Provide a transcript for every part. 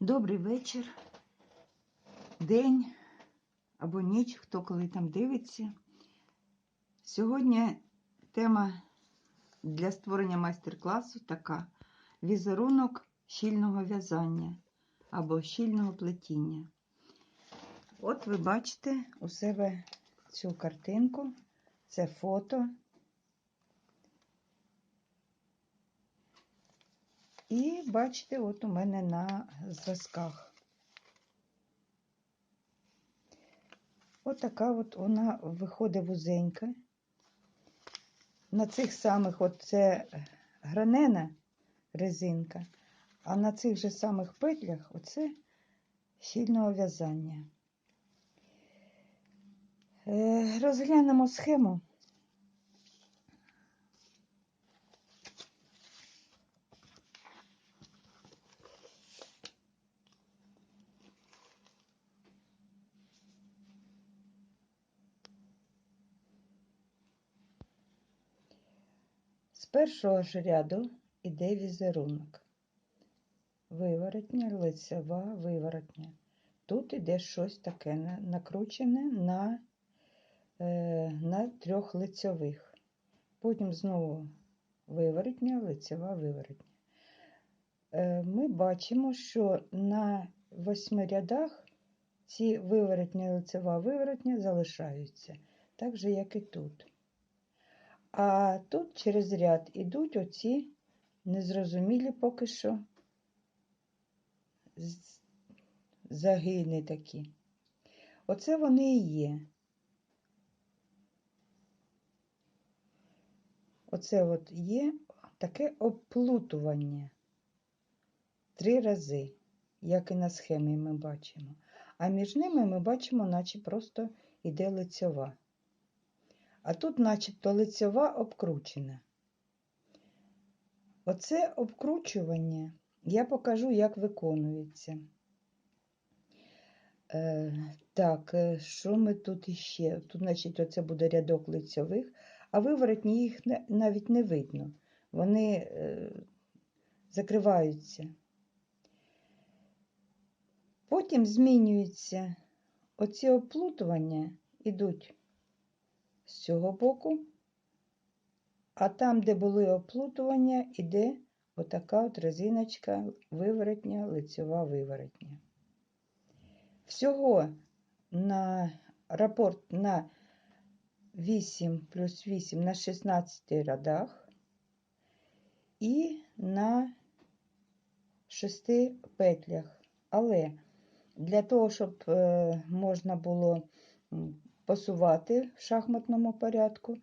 Добрий вечір, день або ніч, хто коли там дивиться. Сьогодні тема для створення майстер-класу така: візерунок щільного в'язання або щільного плетіння. От ви бачите у себе цю картинку, це фото. І бачите, от у мене на зразках. От от вона виходить вузенька. На цих самих от це гранена резинка, а на цих же самих петлях оце щільного в'язання. Е, Розглянемо схему. Першого ж ряду іде візерунок. Виворотня, лицева, виворотня. Тут іде щось таке накручене на, е, на трьох лицьових. Потім знову виворотня, лицева, виворотня. Е, ми бачимо, що на восьми рядах ці виворотня, лицева, виворотня залишаються, так же, як і тут. А тут через ряд ідуть оці незрозумілі поки що загини такі. Оце вони і є. Оце от є таке оплутування три рази, як і на схемі ми бачимо. А між ними ми бачимо, наче просто іде лицьова а тут начебто лицьова обкручена. Оце обкручування я покажу, як виконується. Е, Так, е, що ми тут іще? Тут, значить, оце буде рядок лицьових, а виворотні їх навіть не видно. Вони е, закриваються. Потім змінюються оці оплутування, ідуть з цього боку, а там, де були оплутування, іде отака от резиночка виворотня, лицьова виворотня. Всього на рапорт на 8 плюс 8 на 16 рядах і на 6 петлях. Але для того, щоб е, можна було посувати в шахматному порядку,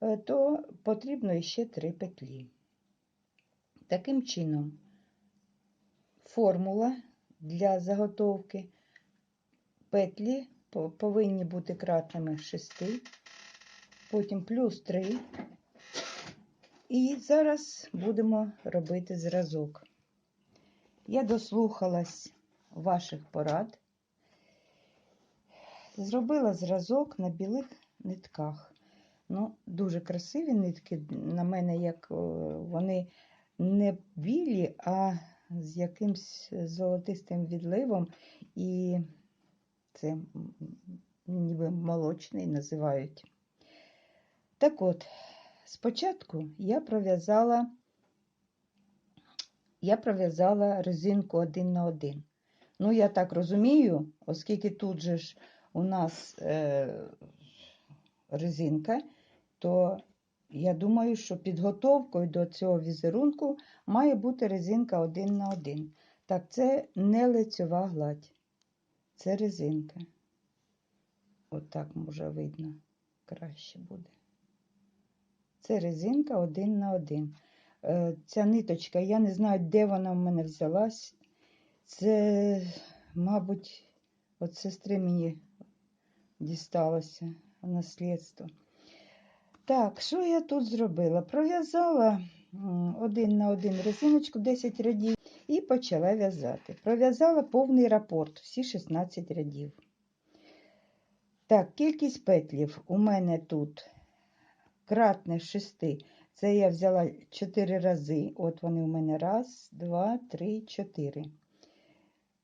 е, то потрібно ще три петлі. Таким чином, формула для заготовки петлі повинні бути кратними 6, потім плюс 3. І зараз будемо робити зразок. Я дослухалась ваших порад. Зробила зразок на білих нитках. Ну, Дуже красиві нитки на мене, як вони не білі, а з якимсь золотистим відливом. І це ніби молочний називають. Так от, спочатку я пров'язала я пров'язала резинку один на один. Ну, я так розумію, оскільки тут же ж у нас е, резинка, то я думаю, що підготовкою до цього візерунку має бути резинка один на один. Так, це не лицьова гладь, це резинка. Отак От може видно, краще буде. Це резинка один на один. Е, ця ниточка, я не знаю, де вона в мене взялась. Це, мабуть, от сестри мені дісталося наслідство. Так, що я тут зробила? Пров'язала один на один резиночку 10 рядів і почала в'язати. Пров'язала повний рапорт, всі 16 рядів. Так, кількість петлів у мене тут кратне 6. Це я взяла 4 рази. От вони у мене раз, два, три, чотири.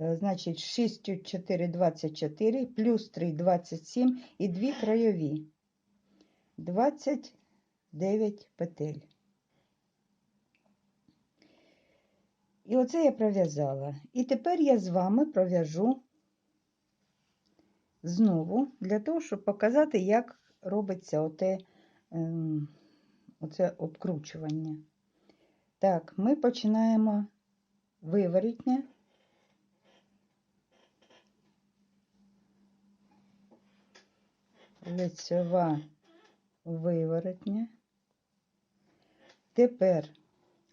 Е, Значить, 6 4 24, плюс 3 27 і 2 краєві. 29 петель. І оце я пров'язала. І тепер я з вами пров'яжу знову для того, щоб показати, як робиться оте, ем, оце обкручування. Так, ми починаємо виворітня. Лицьова виворотня. Тепер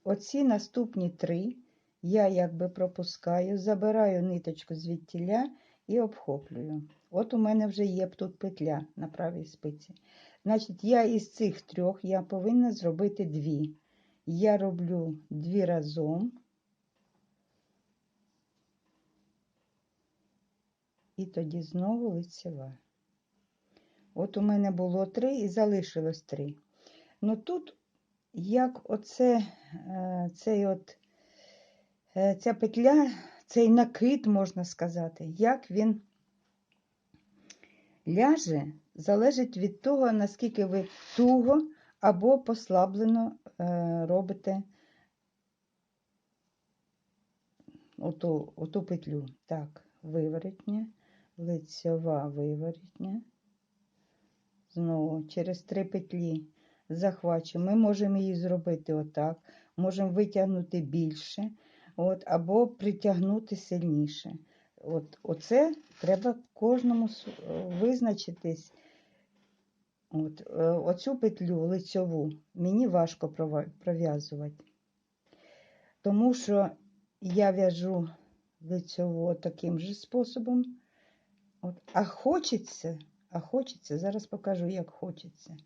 оці наступні три я якби пропускаю, забираю ниточку звідтіля і обхоплюю. От у мене вже є тут петля на правій спиці. Значить, я із цих трьох я повинна зробити дві. Я роблю дві разом. І тоді знову лицева. От у мене було три і залишилось три. Ну тут, як оце, е, цей от, е, ця петля, цей накид, можна сказати, як він ляже, залежить від того, наскільки ви туго або послаблено е, робите оту, оту петлю. Так, виворотня, лицьова виворотня. Знову через три петлі захвачуємо. Ми можемо її зробити отак, можемо витягнути більше, от, або притягнути сильніше. От, Оце треба кожному визначитись. От, е, оцю петлю лицьову мені важко пров'язувати, тому що я в'яжу лицьову таким же способом. От, а хочеться, а хочеться, зараз покажу, як хочеться.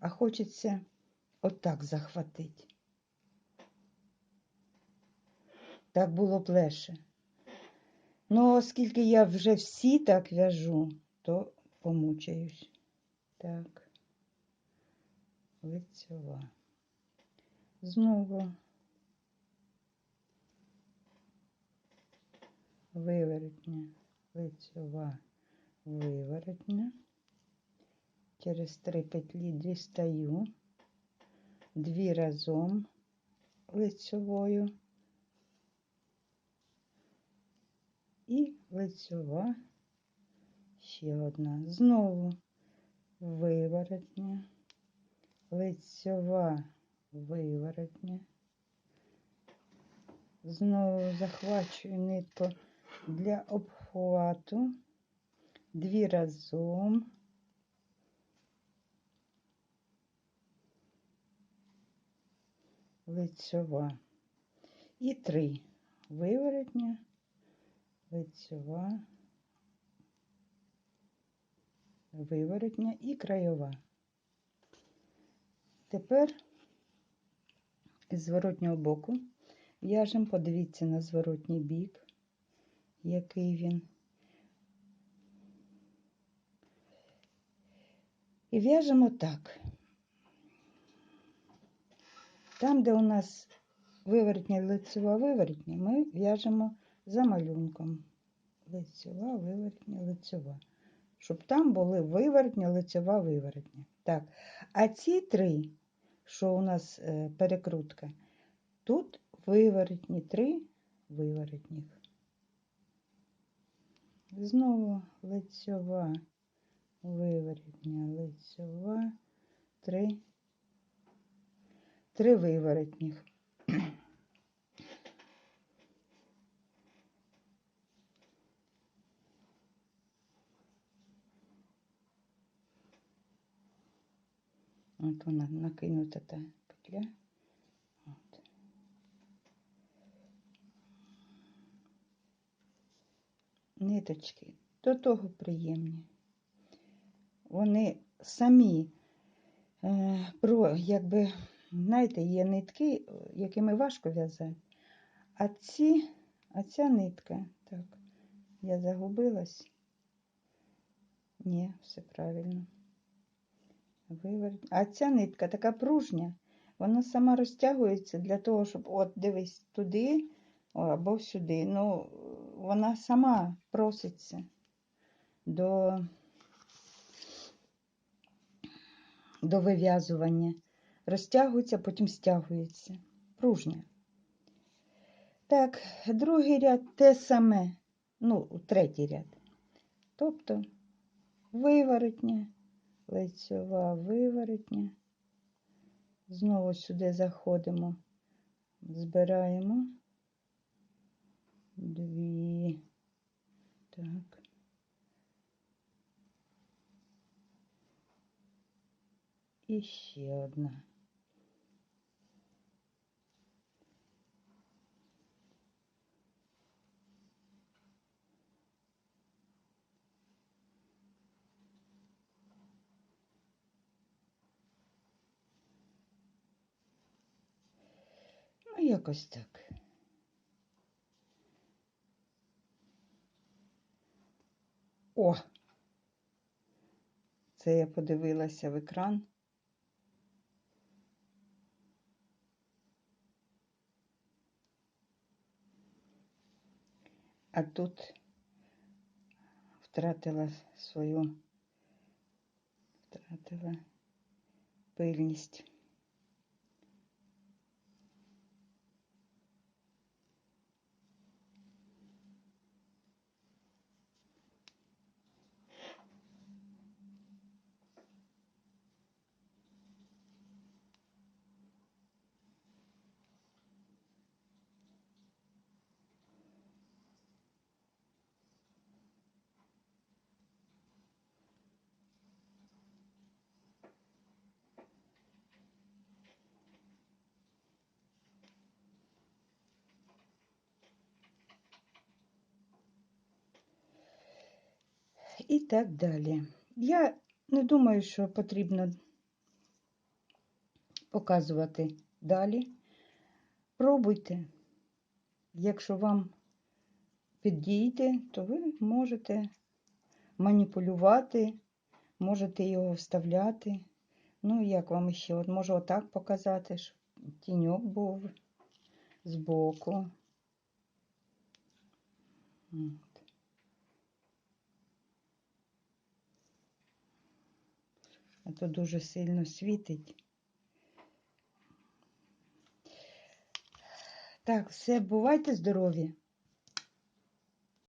А хочеться отак захватити. Так було б легше. Ну, оскільки я вже всі так в'яжу, то помучаюсь. Так. Лицьова. Знову. Виворотня, лицьова, виворотня. Через три петлі дістаю, дві разом лицьовою і лицьова, ще одна. Знову виворотня, лицьова, виворотня. Знову захвачую нитку для обхвату, дві разом. лицьова. І три виворотня, лицьова, виворотня і краєва. Тепер з зворотнього боку в'яжемо, подивіться на зворотній бік, який він. І в'яжемо так. Там, де у нас виворотня лицева виворотня, ми в'яжемо за малюнком. Лицева, виворотня, лицева. Щоб там були виворотня, лицева, виворотня. Так. А ці три, що у нас е, перекрутка, тут виворотні, три виворотніх. Знову лицева, виворотня, лицева, три три виворотніх. От вона накинута та петля. Ниточки до того приємні. Вони самі е, про, якби, знаєте, є нитки, якими важко в'язати. А ці, а ця нитка, так, я загубилась. Ні, все правильно. Виворот. А ця нитка така пружня, вона сама розтягується для того, щоб от дивись туди або сюди. Ну, вона сама проситься до, до вив'язування. Розтягується, потім стягується. Пружня. Так, другий ряд те саме, ну, третій ряд. Тобто виворотня, лицьова виворотня. Знову сюди заходимо, збираємо дві. Так. І ще одна. Ну, якось так. О! Це я подивилася в екран. А тут втратила свою, втратила пильність. І так далі. Я не думаю, що потрібно показувати далі. Пробуйте. Якщо вам підійде, то ви можете маніпулювати, можете його вставляти. Ну, як вам ще? От можу отак показати, щоб тіньок був збоку. А то дуже сильно світить. Так, все, бувайте здорові!